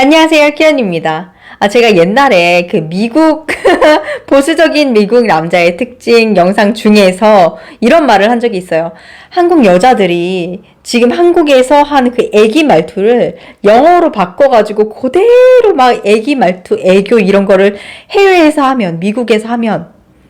안녕하세요, 키연입니다. 아, 제가 옛날에 그 미국, 보수적인 미국 남자의 특징 영상 중에서 이런 말을 한 적이 있어요. 한국 여자들이 지금 한국에서 하는 그 애기 말투를 영어로 바꿔가지고 그대로 막 애기 말투, 애교 이런 거를 해외에서 하면, 미국에서 하면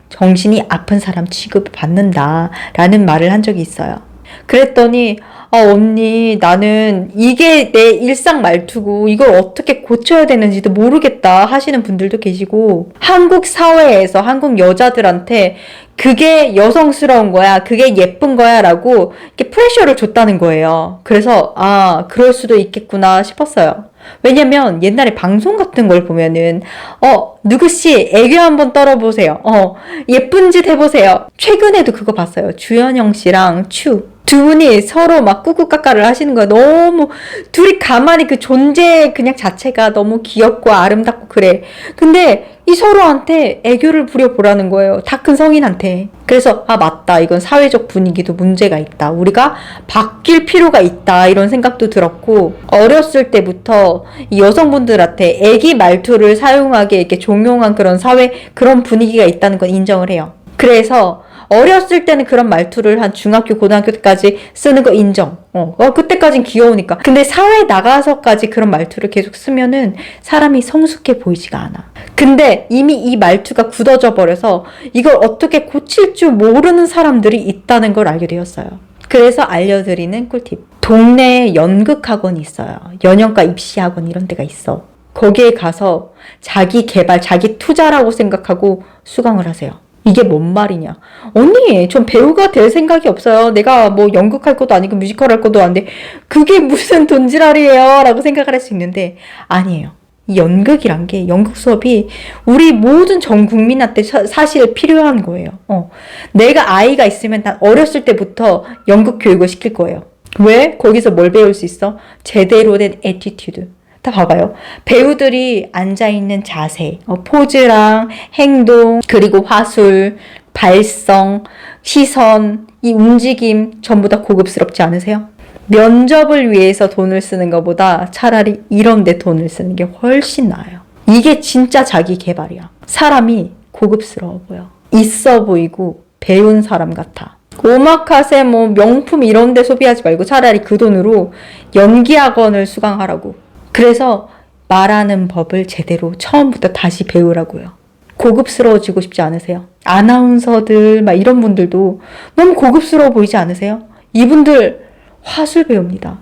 정신이 아픈 사람 취급을 받는다라는 말을 한 적이 있어요. 그랬더니 아, 언니, 나는 이게 내 일상 말투고 이걸 어떻게 고쳐야 되는지도 모르겠다 하시는 분들도 계시고 한국 사회에서 한국 여자들한테 그게 여성스러운 거야, 그게 예쁜 거야 라고 이렇게 프레셔를 줬다는 거예요. 그래서 아, 그럴 수도 있겠구나 싶었어요. 왜냐면 옛날에 방송 같은 걸 보면은 어 누구씨 애교 한번 떨어보세요. 어 예쁜 짓 해보세요. 최근에도 그거 봤어요. 주현영 씨랑 추. 두 분이 서로 막 꾸꾸까까를 하시는 거야. 너무 둘이 가만히 그 존재 그냥 자체가 너무 귀엽고 아름답고 그래. 근데 이 서로한테 애교를 부려보라는 거예요. 다 큰 성인한테. 그래서 아 맞다. 이건 사회적 분위기도 문제가 있다. 우리가 바뀔 필요가 있다. 이런 생각도 들었고 어렸을 때부터 이 여성분들한테 애기 말투를 사용하게 이렇게 종용한 그런 사회 그런 분위기가 있다는 건 인정을 해요. 그래서 어렸을 때는 그런 말투를 한 중학교, 고등학교 때까지 쓰는 거 인정. 어, 어 그때까진 귀여우니까. 근데 사회에 나가서까지 그런 말투를 계속 쓰면은 사람이 성숙해 보이지가 않아. 근데 이미 이 말투가 굳어져 버려서 이걸 어떻게 고칠 줄 모르는 사람들이 있다는 걸 알게 되었어요. 그래서 알려드리는 꿀팁. 동네에 연극학원이 있어요. 연영과 입시학원 이런 데가 있어. 거기에 가서 자기 개발, 자기 투자라고 생각하고 수강을 하세요. 이게 뭔 말이냐. 언니, 전 배우가 될 생각이 없어요. 내가 뭐 연극할 것도 아니고 뮤지컬 할 것도 아닌데, 그게 무슨 돈지랄이에요. 라고 생각을 할 수 있는데, 아니에요. 이 연극이란 게 연극 수업이 우리 모든 전 국민한테 사, 사실 필요한 거예요. 어. 내가 아이가 있으면 난 어렸을 때부터 연극 교육을 시킬 거예요. 왜? 거기서 뭘 배울 수 있어? 제대로 된 에티튜드. 다 봐봐요. 배우들이 앉아있는 자세, 어, 포즈랑 행동, 그리고 화술, 발성, 시선, 이 움직임 전부 다 고급스럽지 않으세요? 면접을 위해서 돈을 쓰는 것보다 차라리 이런 데 돈을 쓰는 게 훨씬 나아요. 이게 진짜 자기 개발이야. 사람이 고급스러워 보여. 있어 보이고 배운 사람 같아. 오마카세 뭐 명품 이런 데 소비하지 말고 차라리 그 돈으로 연기 학원을 수강하라고. 그래서 말하는 법을 제대로 처음부터 다시 배우라고요. 고급스러워지고 싶지 않으세요? 아나운서들 막 이런 분들도 너무 고급스러워 보이지 않으세요? 이분들 화술 배웁니다.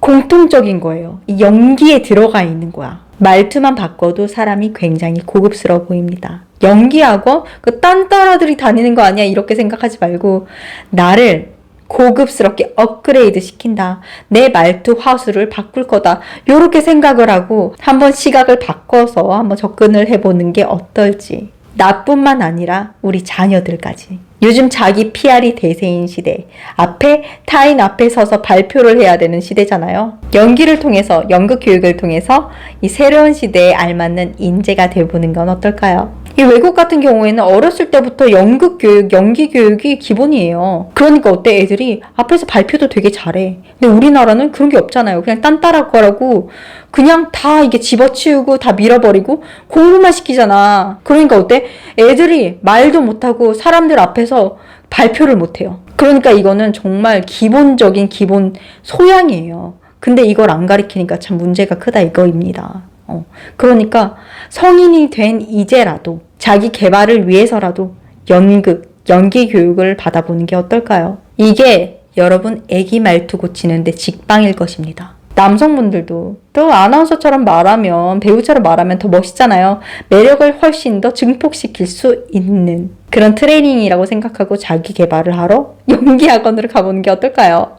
공통적인 거예요. 이 연기에 들어가 있는 거야. 말투만 바꿔도 사람이 굉장히 고급스러워 보입니다. 연기하고 그 딴따라들이 다니는 거 아니야 이렇게 생각하지 말고 나를 고급스럽게 업그레이드 시킨다. 내 말투 화수를 바꿀 거다. 요렇게 생각을 하고 한번 시각을 바꿔서 한번 접근을 해보는 게 어떨지. 나뿐만 아니라 우리 자녀들까지. 요즘 자기 PR이 대세인 시대. 앞에, 타인 앞에 서서 발표를 해야 되는 시대잖아요. 연기를 통해서, 연극 교육을 통해서 이 새로운 시대에 알맞는 인재가 되보는 건 어떨까요? 이 외국 같은 경우에는 어렸을 때부터 연극 교육, 연기 교육이 기본이에요. 그러니까 어때? 애들이 앞에서 발표도 되게 잘해. 근데 우리나라는 그런 게 없잖아요. 그냥 딴따라 거라고 그냥 다 이게 집어치우고 다 밀어버리고 공부만 시키잖아. 그러니까 어때? 애들이 말도 못하고 사람들 앞에서 발표를 못해요. 그러니까 이거는 정말 기본적인 기본 소양이에요. 근데 이걸 안 가리키니까 참 문제가 크다 이거입니다. 어, 그러니까 성인이 된 이제라도 자기 개발을 위해서라도 연극, 연기 교육을 받아보는 게 어떨까요? 이게 여러분 애기 말투 고치는데 직방일 것입니다. 남성분들도 또 아나운서처럼 말하면 배우처럼 말하면 더 멋있잖아요. 매력을 훨씬 더 증폭시킬 수 있는 그런 트레이닝이라고 생각하고 자기 개발을 하러 연기 학원으로 가보는 게 어떨까요?